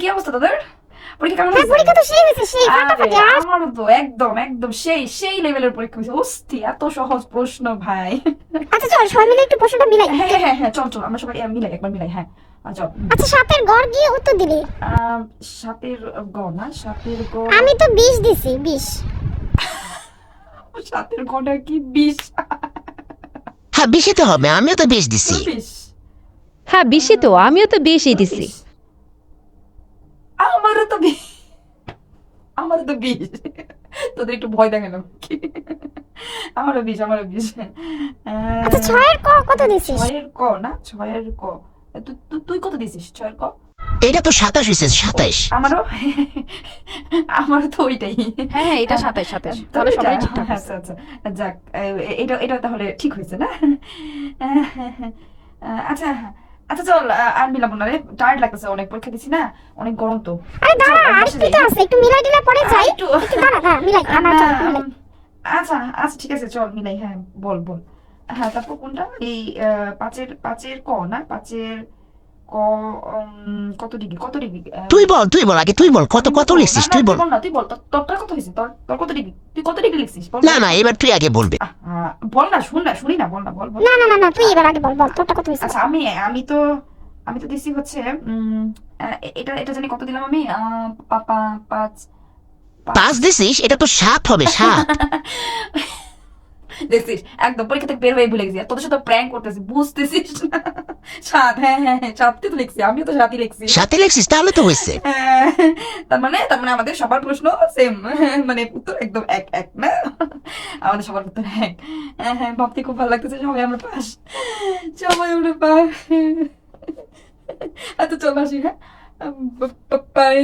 কি অবস্থা তোদের? পরীক্ষা কেমন হ্যাঁ পরীক্ষা তো সেই হয়েছে সেই ফাটাফাটি আমারও তো একদম একদম সেই সেই লেভেলের পরীক্ষা হয়েছে। অস্থি এত সহজ প্রশ্ন ভাই। আচ্ছা চল সবাই মিলে একটু প্রশ্নটা মিলাই। হ্যাঁ হ্যাঁ, হ্যাঁ চল চল আমরা সবাই মিলাই একবার মিলাই হ্যাঁ। আচ্ছা গড় উত্তর দিলি। না আমি তো দিছি কি হ্যাঁ বেশি তো হবে আমিও তো বেশ দিছি। বিশ হ্যাঁ বেশি তো আমিও তো বেশি দিছি। বিশ। আমারও তো বিশ তোদের একটু ভয় দেখে না আমারও বিষ আমারও আহ, আচ্ছা ছয়ের ক কত দিছিস ছয়ের ক না? ছয়ের ক। তুই কত দিছিস ছয়ের ক? এটা তো সাতাশ হয়েছে সাতাইশ। আমারও? আমারও তো ওইটাই। হ্যাঁ হ্যাঁ এটা সাতাশ সাতাশ তাহলে সবাই ঠিকঠাক আচ্ছা আচ্ছা। যাক এটা এটা তাহলে ঠিক হয়েছে না? আচ্ছা আচ্ছা চল আর মিলাবো না রে। টায়ার্ড লাগতেছে অনেক পরীক্ষা দিছি না অনেক গরম তো। আরে দাঁড়া আর কি তো আছে একটু মিলাই দিলে পরে যাই। একটু দাঁড়া দাঁড়া মিলাই আমার আচ্ছা আচ্ছা ঠিক আছে চল মিলাই হ্যাঁ বল বল। হ্যাঁ তারপর কোনটা? এই পাঁচের পাঁচের ক না? পাঁচের কত ডিগ্রি কত ডিগ্রি তুই বল তুই বল আগে তুই বল কত কত লিখছিস তুই বল। না তুই বল তোরটা কত হয়েছে? তোর তোর কত ডিগ্রি? তুই কত ডিগ্রি লিখছিস? বল না না এবার তুই আগে বলবে। বল না শুন না শুনি না বল না বল না না না না তুই এবার আগে বল বল তোরটা কত হয়েছে? আচ্ছা আমি আমি তো আমি তো দিছি হচ্ছে উম, এটা এটা জানি কত দিলাম আমি? পাঁচ পাঁচ। দিছিস এটা তো সাত হবে সাত। দেখছিস একদম পরীক্ষা থেকে বের হয়ে ভুলে গেছি তোদের সাথে প্র্যাঙ্ক করতেছি বুঝতেছিস না। সাত হ্যাঁ হ্যাঁ হ্যাঁ সাতই তো লিখছি আমিও তো সাতই লিখছি। সাথে লিখছিস তাহলে তো হয়েছে। হ্যাঁ, তার মানে তার মানে আমাদের সবার প্রশ্ন সেম মানে উত্তর একদম এক এক না? আমাদের সবার উত্তর এক। হ্যাঁ হ্যাঁ ভাবতে খুব ভালো লাগতেছে সবাই আমরা পাস। সবাই আমরা পাস। আচ্ছা চল আসি হ্যাঁ? বাই